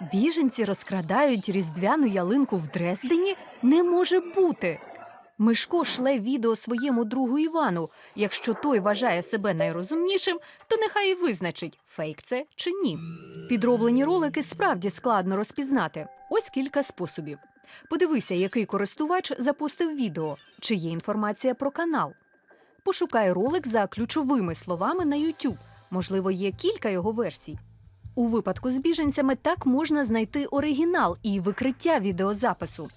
Біженці розкрадають різдвяну ялинку в Дрездені? Не може бути. Мишко шле відео своєму другу Івану. Якщо той вважає себе найрозумнішим, то нехай і визначить, фейк це чи ні. Підроблені ролики справді складно розпізнати. Ось кілька способів. Подивися, який користувач запустив відео, чи є інформація про канал. Пошукай ролик за ключовими словами на YouTube. Можливо, є кілька його версій. У випадку з біженцями так можна знайти оригінал і викриття відеозапису.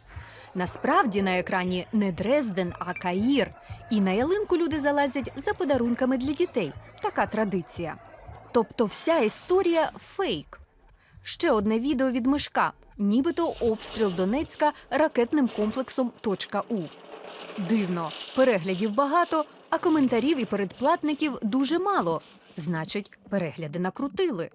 Насправді на екрані не Дрезден, а Каїр. І на ялинку люди залазять за подарунками для дітей. Така традиція. Тобто вся історія фейк. Ще одне відео від мишка, нібито обстріл Донецька ракетним комплексом «У». Дивно, переглядів багато, а коментарів і передплатників дуже мало. Значить, перегляди накрутили.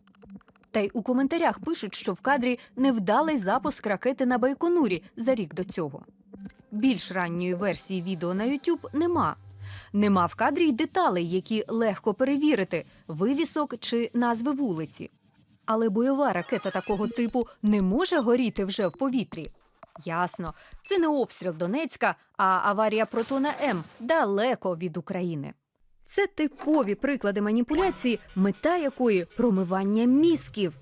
Та й у коментарях пишуть, що в кадрі невдалий запуск ракети на Байконурі за рік до цього. Більш ранньої версії відео на YouTube нема. Нема в кадрі й деталей, які легко перевірити, вивісок чи назви вулиці. Але бойова ракета такого типу не може горіти вже в повітрі. Ясно, це не обстріл Донецька, а аварія Протона М далеко від України. Це типові приклади маніпуляції, мета якої промивання мізків.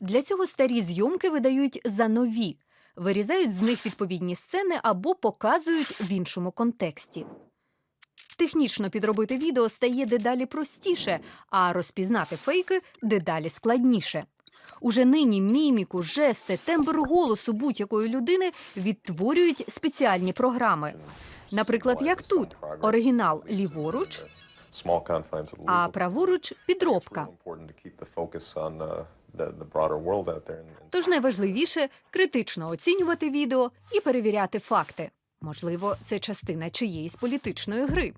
Для цього старі зйомки видають за нові, вирізають з них відповідні сцени або показують в іншому контексті. Технічно підробити відео стає дедалі простіше, а розпізнати фейки дедалі складніше. Уже нині міміку, жести, тембр голосу будь-якої людини відтворюють спеціальні програми. Наприклад, як тут оригінал ліворуч, а праворуч підробка. Тож найважливіше критично оцінювати відео і перевіряти факти. Можливо, це частина чиєїсь політичної гри.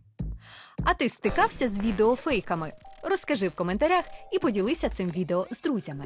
А ти стикався з відеофейками? Розкажи в коментарях і поділися цим відео з друзями.